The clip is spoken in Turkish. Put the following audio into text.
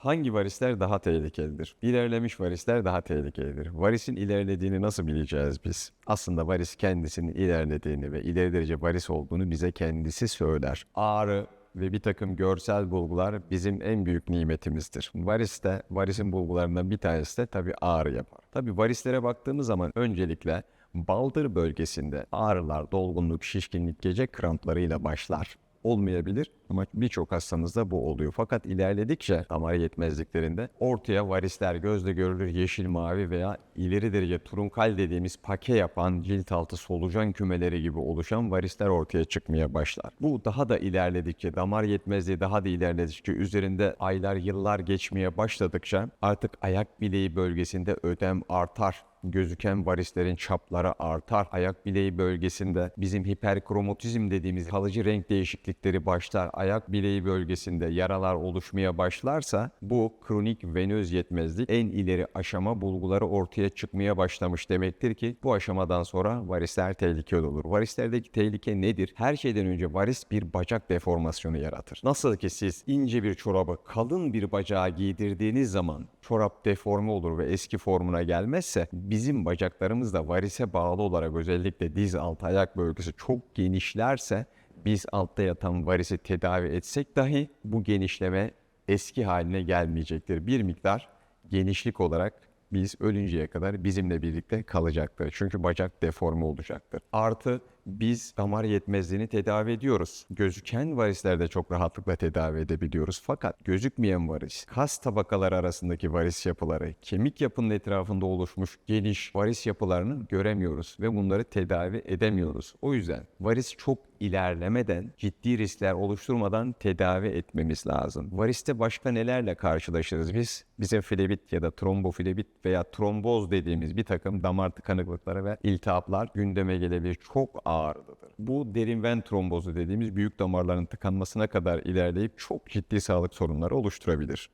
Hangi varisler daha tehlikelidir? İlerlemiş varisler daha tehlikelidir. Varisin ilerlediğini nasıl bileceğiz biz? Aslında varis kendisinin ilerlediğini ve ileri derece varis olduğunu bize kendisi söyler. Ağrı ve bir takım görsel bulgular bizim en büyük nimetimizdir. Varis de, varisin bulgularından bir tanesi de tabii ağrı yapar. Tabii varislere baktığımız zaman öncelikle baldır bölgesinde ağrılar, dolgunluk, şişkinlik, gece kramplarıyla başlar olmayabilir ama birçok hastamızda bu oluyor. Fakat ilerledikçe damar yetmezliklerinde ortaya varisler gözle görülür yeşil, mavi veya ileri derece turunkal dediğimiz pake yapan cilt altı solucan kümeleri gibi oluşan varisler ortaya çıkmaya başlar. Bu daha da ilerledikçe, damar yetmezliği daha da ilerledikçe, üzerinde aylar, yıllar geçmeye başladıkça artık ayak bileği bölgesinde ödem artar gözüken varislerin çapları artar. Ayak bileği bölgesinde bizim hiperkromotizm dediğimiz kalıcı renk değişiklikleri başlar. Ayak bileği bölgesinde yaralar oluşmaya başlarsa bu kronik venöz yetmezlik en ileri aşama bulguları ortaya çıkmaya başlamış demektir ki bu aşamadan sonra varisler tehlikeli olur. Varislerdeki tehlike nedir? Her şeyden önce varis bir bacak deformasyonu yaratır. Nasıl ki siz ince bir çorabı kalın bir bacağa giydirdiğiniz zaman çorap deforme olur ve eski formuna gelmezse bizim bacaklarımız da varise bağlı olarak özellikle diz altı ayak bölgesi çok genişlerse biz altta yatan varisi tedavi etsek dahi bu genişleme eski haline gelmeyecektir. Bir miktar genişlik olarak biz ölünceye kadar bizimle birlikte kalacaktır. Çünkü bacak deforme olacaktır. Artı biz damar yetmezliğini tedavi ediyoruz. Gözüken varislerde çok rahatlıkla tedavi edebiliyoruz. Fakat gözükmeyen varis, kas tabakaları arasındaki varis yapıları, kemik yapının etrafında oluşmuş geniş varis yapılarını göremiyoruz ve bunları tedavi edemiyoruz. O yüzden varis çok ilerlemeden, ciddi riskler oluşturmadan tedavi etmemiz lazım. Variste başka nelerle karşılaşırız biz? Bize flebit ya da tromboflebit veya tromboz dediğimiz bir takım damar tıkanıklıkları ve iltihaplar gündeme gelebilir. Çok ağırlıdır. Bu derin ven trombozu dediğimiz büyük damarların tıkanmasına kadar ilerleyip çok ciddi sağlık sorunları oluşturabilir.